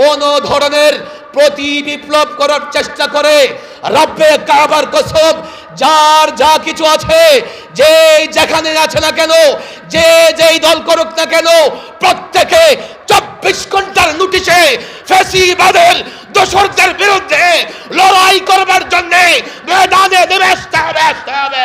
কোন ধরনের প্রতি বিপ্লব করার চেষ্টা করে, রব্বে কাবার কসম, যার যা কিছু আছে, যে যেখানে আছে না কেন, যে যেই দল করুক না কেন, প্রত্যেকে চব্বিশ ঘণ্টার নোটিশে ফেসিবাদের দোসরদের বিরুদ্ধে লড়াই করবার জন্যে ময়দানে নেমে আসতে হবে আসতে হবে।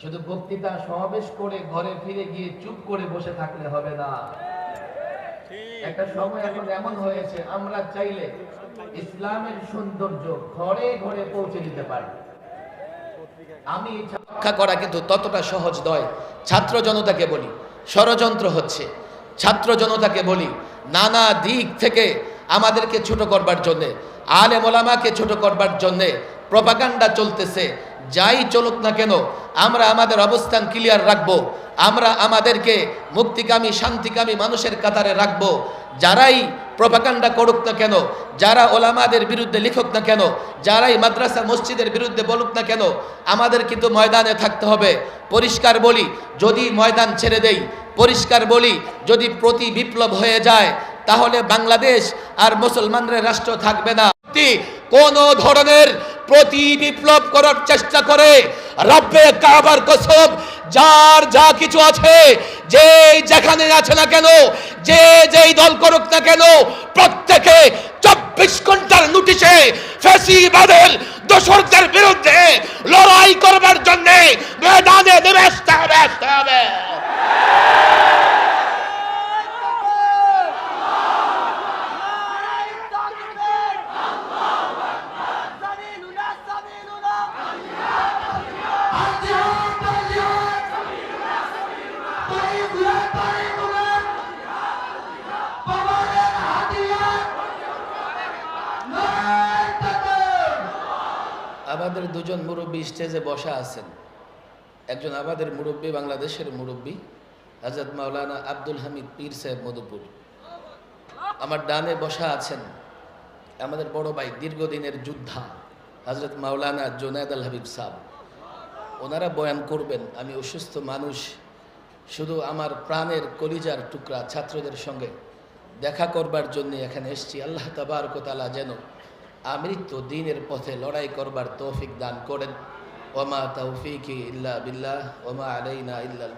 শুধু বক্তৃতা সমাবেশ করে ঘরে ফিরে গিয়ে চুপ করে বসে থাকলে হবে না। একটা সময় এখন এমন হয়েছে, আমরা চাইলে ইসলামের সৌন্দর্য ঘরে ঘরে পৌঁছে দিতে পারি। আমি রক্ষা করা কিন্তু ততটা সহজ নয়। ছাত্র জনতাকে বলি, ষড়যন্ত্র হচ্ছে। ছাত্র জনতাকে বলি, নানা দিক থেকে আমাদেরকে ছোট করবার জন্যে আলে মোলামাকে ছোট করবার জন্যে প্রপাগান্ডা চলতেছে, যাই চলুক না কেন, আমরা আমাদের অবস্থান ক্লিয়ার রাখব, আমরা আমাদেরকে মুক্তিকামী, শান্তিকামী মানুষের কাতারে রাখব। যারাই প্রপাকাণ্ডা করুক না কেন, যারা ওলামাদের বিরুদ্ধে লিখুক না কেন, যারাই মাদ্রাসা, মসজিদের বিরুদ্ধে বলুক না কেন, আমাদের কিন্তু ময়দানে থাকতে হবে। পরিষ্কার বলি, যদি ময়দান ছেড়ে দেই, পরিষ্কার বলি, যদি প্রতি বিপ্লব হয়ে যায়, তাহলে বাংলাদেশ আর মুসলমানদের রাষ্ট্র থাকবে না। কোন ধরনের প্রতি বিপ্লব করার চেষ্টা করে রব্বে কাবার কসব, যার যা কিছু আছে যে যেখানে আছে না কেন, যে যেই দল করুক না কেন, প্রত্যেকে চব্বিশ ঘণ্টার নোটিশে ফেসিবাদের দোসরদের বিরুদ্ধে লড়াই করবার জন্যে ময়দানে নেমে আসতে হবে আসতে হবে। আমাদের দুজন মুরব্বী স্টেজে বসা আছেন। একজন আমাদের মুরব্বী, বাংলাদেশের মুরব্বী হজরত মাওলানা আব্দুল হামিদ পীর সাহেব মধুপুর। আমার ডানে বসা আছেন আমাদের বড় ভাই, দীর্ঘদিনের যোদ্ধা হজরত মাওলানা জোনায়দ আল হাবিব সাহ ওনারা বয়ান করবেন, আমি অসুস্থ মানুষ, শুধু আমার প্রাণের কলিজার টুকরা ছাত্রদের সঙ্গে দেখা করবার জন্য এখানে এসেছি। আল্লাহ তাবারকতালা যেন আমৃত্যু দিনের পথে লড়াই করবার তৌফিক দান করেন। ওমা তৌফিক ইল্লা বিল্লাহ, ওমা আলাইনা ইল্লাল